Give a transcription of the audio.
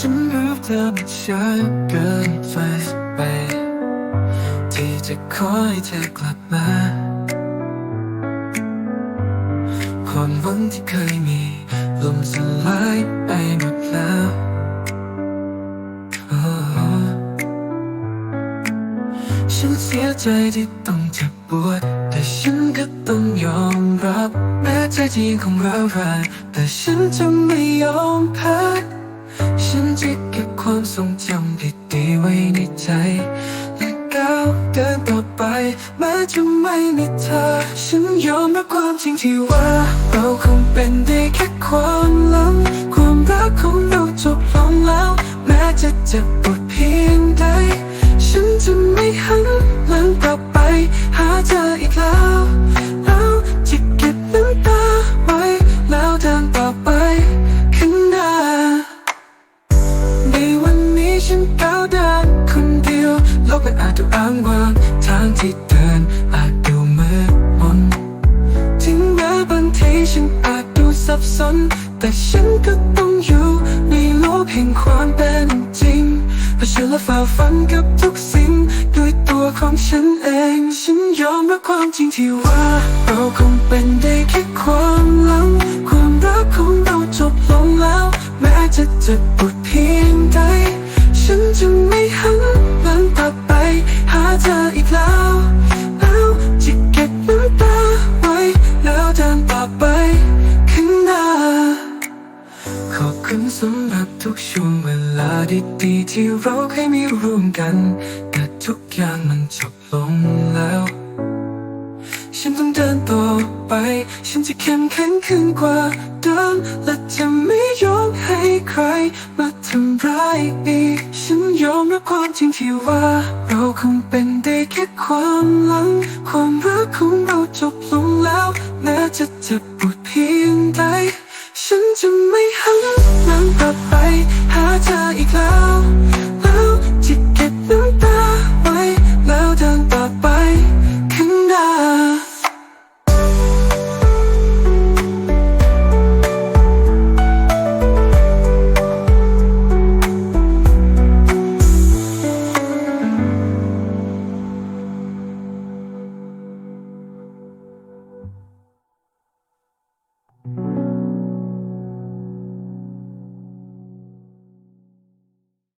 ฉันรู้เธอมันช้าเกินไปไป ที่จะคอยเธอกลับมา ความหวังที่เคยมีล่มสลายไปหมดแล้วฉันเสียใจที่ต้องเจ็บปวด แต่ฉันก็ต้องยอมรับ แม้ใจจริงของเรารายแต่ฉันจะไม่ยอมแพ้ ฉันจะเก็บความทรงจำดีๆไว้ในใจและก้าวเดินต่อไปแม้จะไม่มีเธอ ฉันยอมรับความจริงที่ว่า เราคงเป็นได้แค่ความหลังความรักของเราจบลงแล้ว แม้จะเจ็บปวดเพียงใด ฉันจะไม่หันหลังกลับไป หาเธออีกแล้ว ที่เดินอาจดูมืดมนถึงแม้บางทีฉันอาจดูสับสน แต่ฉันก็ต้องอยู่ในโลกแห่งความเป็นจริงเผชิญและฝ่าฟันกับทุกสิ่งด้วยตัวของฉันเอง ฉันยอมรับความจริงที่ว่า เราคงเป็นได้แค่ความหลัง ความรักของเราจบลงแล้ว แม้จะเจ็บปวด สำหรับทุกช่วงเวลาดีๆที่เราเคยมีร่วมกันแต่ทุกอย่างมันจบลงแล้ว ฉันต้องเดินต่อไป ฉันจะเข้มแข็งขึ้นกว่าเดิมและจะไม่ยอมให้ใครมาทำร้ายอีก ฉันยอมรับความจริงที่ว่า เราคงเป็นได้แค่ความหลัง ความรักของเราจบลงแล้วแม้จะเจ็บปวดเพียงใด ฉันจะไม่หันหลังกลับ